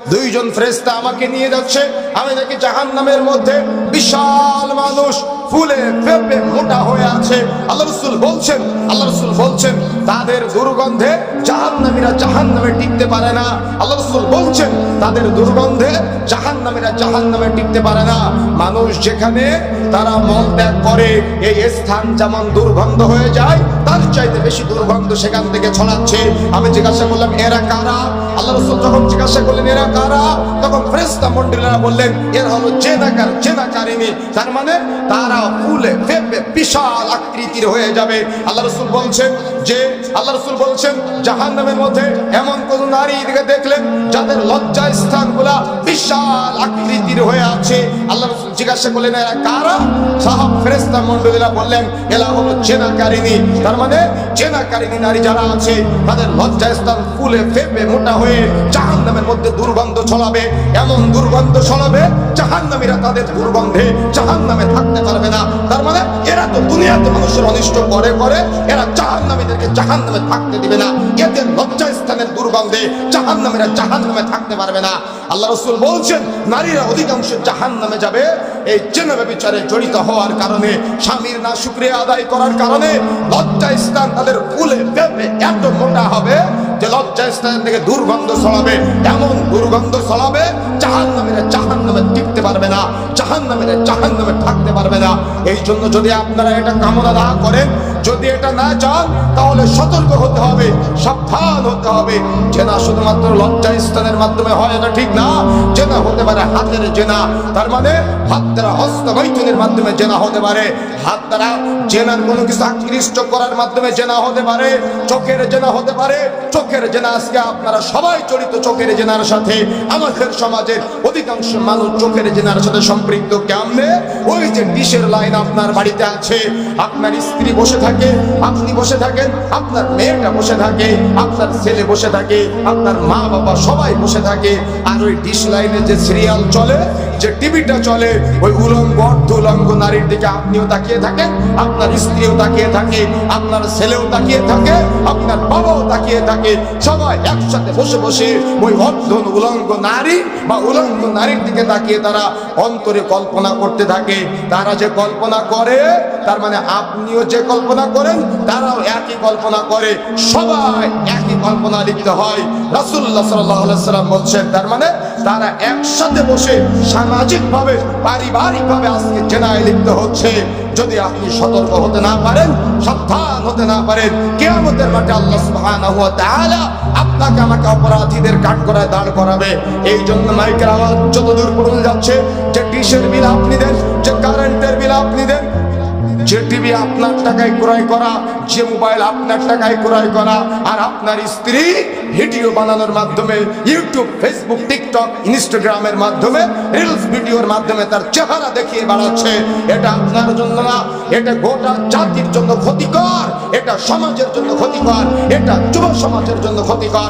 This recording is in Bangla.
দুইজন ফ্রেস্তা আমাকে নিয়ে যাচ্ছে। আমি দেখি জাহান নামের মধ্যে বিশাল মানুষ ফুলে ফেপে মোটা হয়ে আছে। আল্লাহ রসুল বলছেন, আল্লাহ রসুল বলছেন, তাদের দুর্গন্ধে জাহান নামীরা জাহান নামে টিকতে পারে না। আল্লাহ রসুল বলছেন, তাদের দুর্গন্ধে জাহান নামীরা জাহান নামে টিকতে পারে না। মানুষ যেখানে তারা মল ত্যাগ করে, এই স্থান যেমন দুর্গন্ধ হয়ে যায় তার চাইতে বেশি দুর্গন্ধ সেখান থেকে ছড়াচ্ছে। আমি জিজ্ঞাসা করলাম, এরা কারা? আল্লাহ রসুল যখন জিজ্ঞাসা করলেন, এরা কারা? তখন ফ্রেস্তা মন্ডলীরা বললেন, এরা হলো জেনাকার জেনাকারিনী তার মানে তারা ফুলে ফেপে বিশাল আকৃতির হয়ে যাবে। আল্লাহ রসুল বলছেন যে, আল্লাহ রসুল বলছেন জাহান নামের মধ্যে এমন কোন নারী দিকে দেখলেন যাদের লজ্জা স্থানগুলা বিশাল আকৃতির হয়ে আছে? আল্লাহ রসুল জিজ্ঞাসা করলেন, এরা কারা? সাহাব ফেরেস্তা মন্ডলীরা বললেন, এরা হলো জেনাকারিনী তার মানে চেনাকারিনী নারী যারা আছে, তাদের লজ্জা স্থান ফুলে ফেপে মোটা হয়ে জাহান নামের মধ্যে দুর্গন্ধ ছড়াবে। এমন দুর্গন্ধ ছড়াবে জাহান নামীরা তাদের দুর্গন্ধে জাহান নামে মানে এরা তো দুনিয়াতে মানুষের অনিষ্ট করে করে এরা জাহান নামীদেরকে জাহান নামে থাকতে দিবে না। এদের লজ্জা স্থানের দুর্গন্ধে জাহান নামীরা জাহান নামে থাকতে পারবে না। আল্লাহ রসুল বলছেন, নারীরা অধিকাংশ জাহান নামে যাবে। এই বিচারে জড়িত হওয়ার কারণে, স্বামীর না শুক্রিয়া আদায় করার কারণে লজ্জা স্থান তাদের ফুলে ফেপে এত মোটা হবে যে লজ্জা স্থান থেকে দুর্গন্ধ ছড়াবে। এমন দুর্গন্ধ ছড়াবে জাহান নামেরা পারবে না জাহান নামে জাহান নামে থাকতে পারবে না। এই জন্য যদি আপনারা এটা কামনা না করেন যদি এটা না চান, তাহলে সতর্ক হতে হবে, সাবধান হতে হবে। জেনা শুধুমাত্র লজ্জা স্থানের মাধ্যমে হয় এটা ঠিক না জেনা হতে পারে হাতের জেনা তার মানে হাত দ্বারা হস্ত বৈঠনের মাধ্যমে জেনা হতে পারে। হাত দ্বারা জেনার কোনো কিছু আকৃষ্ট করার মাধ্যমে জেনা হতে পারে। চোখের জেনা হতে পারে। চোখের জেনা আজকে আপনারা সবাই জড়িত চোখের জেনার সাথে। আমাদের সমাজের অধিকাংশ মানুষ চোখের জেনার সাথে সম্পৃক্ত। কেমনে? ওই যে ডিশের লাইন আপনার বাড়িতে আছে। আপনার স্ত্রী বসে থাকে আপনি বসে থাকেন, আপনার মেয়েটা বসে থাকে, আপনার ছেলে বসে থাকে, আপনার মা বাবা সবাই বসে থাকে। আর ওই ডিশ লাইনে যে সিরিয়াল চলে, যে টিভিটা চলে, ওই উলঙ্গ অর্ধ উলঙ্গ নারীর দিকে আপনিও তাকিয়ে থাকেন, আপনার স্ত্রীও তাকিয়ে থাকে, আপনার ছেলেও তাকিয়ে থাকে, আপনার বাবাও তাকিয়ে থাকে। সবাই একসাথে বসে বসে ওই অর্ধ উলঙ্গ নারী বা উলঙ্গ নারীর দিকে তাকিয়ে তারা অন্তরে কল্পনা করতে থাকে। তারা যে কল্পনা করে তার মানে আপনিও যে কল্পনা করেন, তারাও একই কল্পনা করে। সবাই একই কল্পনা লিপ্ত হয়। রাসুল্লাহ সাল্লাম বলছেন, তার মানে তারা একসাথে বসে সামাজিক ভাবে পারিবারিক ভাবে আজকে জেনায় লিপ্ত হচ্ছে। যদি আপনি সতর্ক হতে না পারেন, সাবধান হতে না পারেন, কেয়ামতের মাঠে আল্লাহ তাআলা আপনাকে আমাকে অপরাধীদের কাঠ করায় দাঁড় করাবে। এই জন্য মাইকের আওয়াজ যত দূর পর্যন্ত যাচ্ছে, যে ডিশের বিল আপনি দেন, যে কারেন্টের বিল আপনি দেন যে টিভি আপনার টাকায় ক্রয় করা, যে মোবাইল আপনার টাকায় ক্রয় করা, আর আপনার স্ত্রী ভিডিও বানানোর মাধ্যমে ইউটিউব ফেসবুক টিকটক ইনস্টাগ্রামের মাধ্যমে রিলস ভিডিওর মাধ্যমে তার চেহারা দেখিয়ে বাড়াচ্ছে। এটা আপনার জন্য না, এটা গোটা জাতির জন্য ক্ষতিকর, এটা সমাজের জন্য ক্ষতিকর, এটা যুব সমাজের জন্য ক্ষতিকর।